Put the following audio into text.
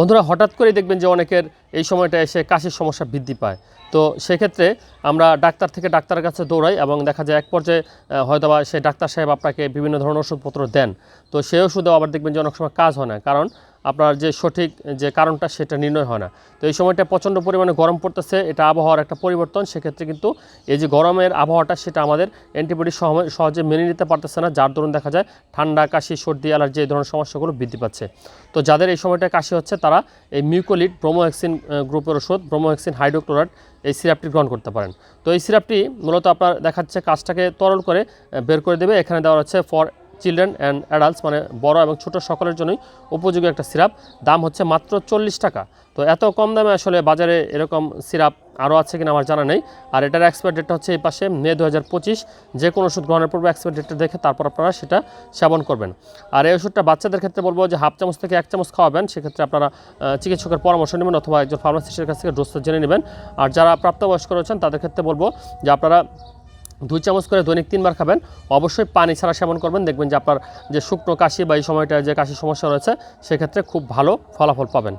বন্ধুরা, হঠাৎ করেই দেখবেন যে অনেকের এই সময়টা এসে কাশির সমস্যা বৃদ্ধি পায়। তো সেক্ষেত্রে আমরা ডাক্তার থেকে ডাক্তারের কাছে দৌড়াই এবং দেখা যায় এক পর্যায়ে হয়তো হয়তোবা সেই ডাক্তার সাহেব আপনাকে বিভিন্ন ধরনের ওষুধপত্র দেন। তো সেই ওষুধেও আবার দেখবেন যে অনেক সময় কাজ হয় না। কারণ আপনার যে সঠিক যে কারণটা সেটা নির্ণয় হয় না। তো এই সময়টা প্রচণ্ড পরিমাণে গরম পড়তেছে, এটা আবহাওয়ার একটা পরিবর্তন, সেক্ষেত্রে কিন্তু এই যে গরমের আবহাওয়াটা সেটা আমাদের অ্যান্টিবডি সহজে মেনে নিতে পারতেছে না, যার দরুন দেখা যায় ঠান্ডা, কাশি, সর্দি অ্যালার্জি এই ধরনের সমস্যাগুলো বৃদ্ধি পাচ্ছে। তো যাদের এই সময়টা কাশি হচ্ছে, তারা এই মিউকোলিড ব্রোমোহেক্সিন গ্রুপের ওষুধ, ব্রোমোহেক্সিন হাইড্রোক্লোরাইড এই সিরাপটি গ্রহণ করতে পারেন। তো এই সিরাপটি মূলত আপনার দেখাচ্ছে কাজটাকে তরল করে বের করে দেবে, এখানে দেওয়া হচ্ছে ফর চিলড্রেন অ্যান্ড অ্যাডাল্টস মানে বড় এবং ছোট সকলের জন্যই উপযোগী একটা সিরাপ। দাম হচ্ছে মাত্র চল্লিশ টাকা। তো এত কম দামে আসলে বাজারে এরকম সিরাপ আরও আছে কিনা আমার জানা নেই। আর এটার এক্সপায়ার ডেটটা হচ্ছে এই পাশে মে দু হাজার পঁচিশ। যে কোনো ওষুধ গ্রহণের পূর্বে এক্সপায়ার ডেটটা দেখে তারপর আপনারা সেটা সেবন করবেন। আর এই ওষুধটা বাচ্চাদের ক্ষেত্রে বলব যে হাফ চামচ থেকে এক চামচ খাওয়াবেন। সেক্ষেত্রে আপনারা চিকিৎসকের পরামর্শ নেবেন অথবা একজন ফার্মাসিস্টের কাছ থেকে ডোজটা জেনে নেবেন। আর যারা প্রাপ্তবয়স্ক রয়েছেন তাদের ক্ষেত্রে বলব যে আপনারা দুই চামচ করে দৈনিক তিনবার খাবেন। অবশ্যই পানি ছাড়া সেবন করবেন। দেখবেন যে আপনার যে শুকনো কাশি বা এই সময়টা যে কাশির সমস্যা রয়েছে, সেক্ষেত্রে খুব ভালো ফলাফল পাবেন।